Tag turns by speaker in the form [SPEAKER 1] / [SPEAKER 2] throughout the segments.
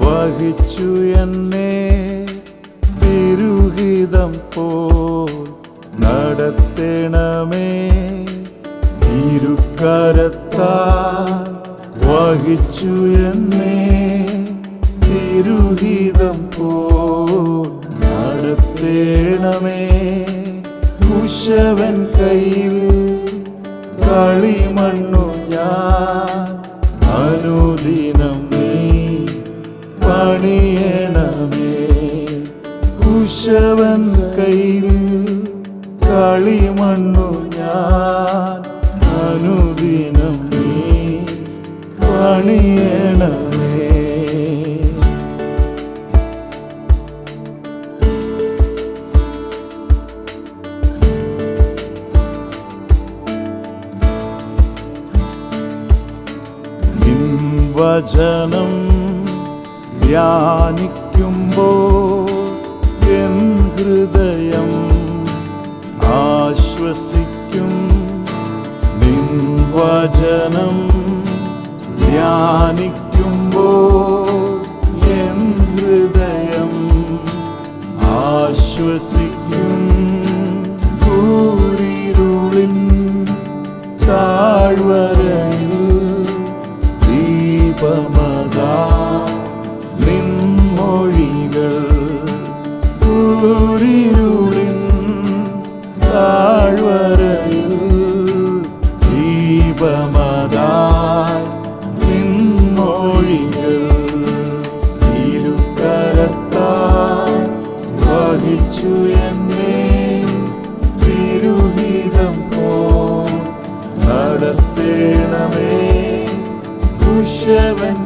[SPEAKER 1] വഹിച്ചു എന്നെ തിരുഹിതം പോ നടത്തണമേ. ഇരുക്കരത്താൽ വഹിച്ചു എന്നെ തിരുഹിതം പോ നടത്തേണമേ. കുശവൻ കയ്യിൽ കളിമണ്ണു പണിയണമേ കുശവൻ കയ്യിൽ കളിമണ്ണു ഞാൻ അനുദിനം പണിയണമേ. വചനം ധ്യാനിക്കുമ്പോൾ എൻ ഹൃദയം ആശ്വസിക്കും. നിൻ വചനം ധ്യാനിക്കുമ്പോൾ എൻ ഹൃദയം ആശ്വസിക്കും. കൂരിരുളിൻ താഴ്വരയിൽ ദീപമതാ കൂരിരുളിൻ താഴ്വരയിൽ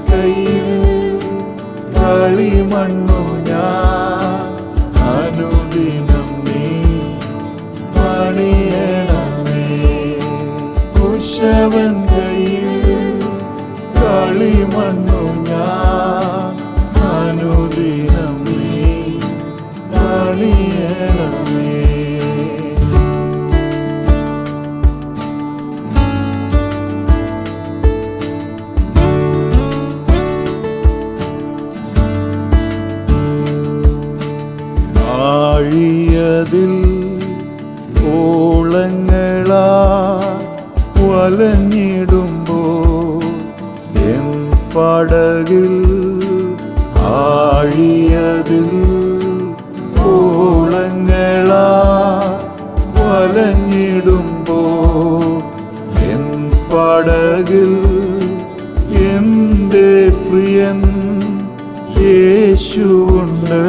[SPEAKER 1] കളി കളിമണ്ണു ഞാൻ വലഞ്ഞിടുമ്പോൾ എൻ പടകിൽ ആഴിയതിൽ ഓളങ്ങളാ വലഞ്ഞിടുമ്പോൾ എൻ പടകിൽ എന്റെ പ്രിയൻ യേശുണ്ട്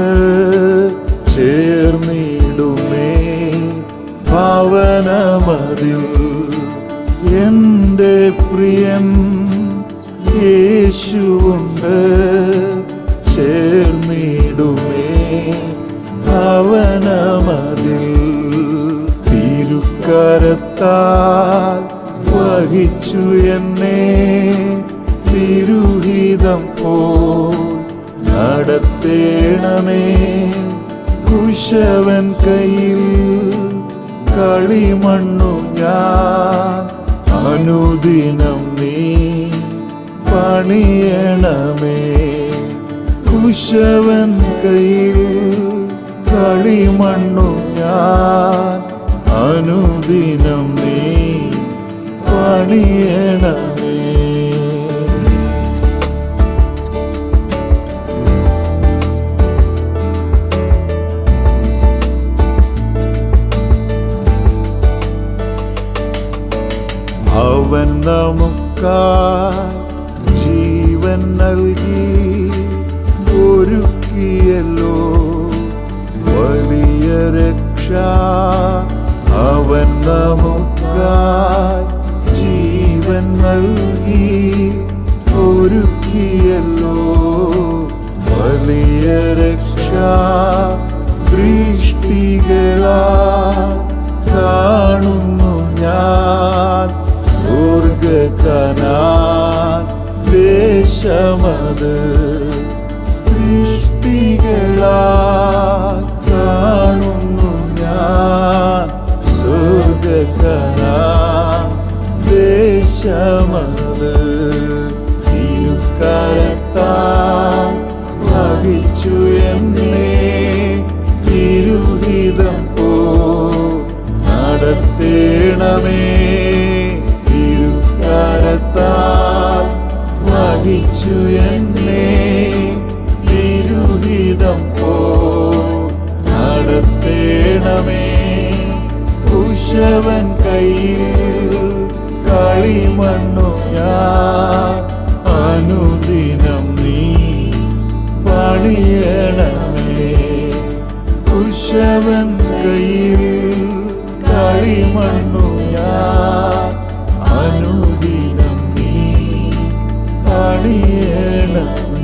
[SPEAKER 1] പ്രിയൻ യേശുണ്ട് ചേർന്നിടുമേ ഭവനമതിൽ. തിരുക്കരത്താൽ വഹിച്ചു എന്നെ തിരുഹിതം പോ നടത്തേണമേ. കുശവൻ കയ്യിൽ കളിമണ്ണു ഞാൻ അനുദിനം നീ പണിയണമേ. കുശവൻ കയ്യിൽ കളിമണ്ണു ഞാൻ അനുദിനം നീ പണിയണമേ. നമുക്കായി ജീവൻ നൽകി ഒരുക്കിയല്ലോ. വലിയ രക്ഷ അവൻ നമുക്കായി ജീവൻ നൽകി ഒരുക്കിയല്ലോ. വലിയ രക്ഷ ദൃഷ്ടികളാ sana kavuşamadım യേശു എന്നെ തിരുഹിതം പോ. കയ്യിൽ കളിമണ്ണു ഞാൻ. അനുദിനം നീ പണിയണമേ. കുശവൻ കയ്യിൽ love.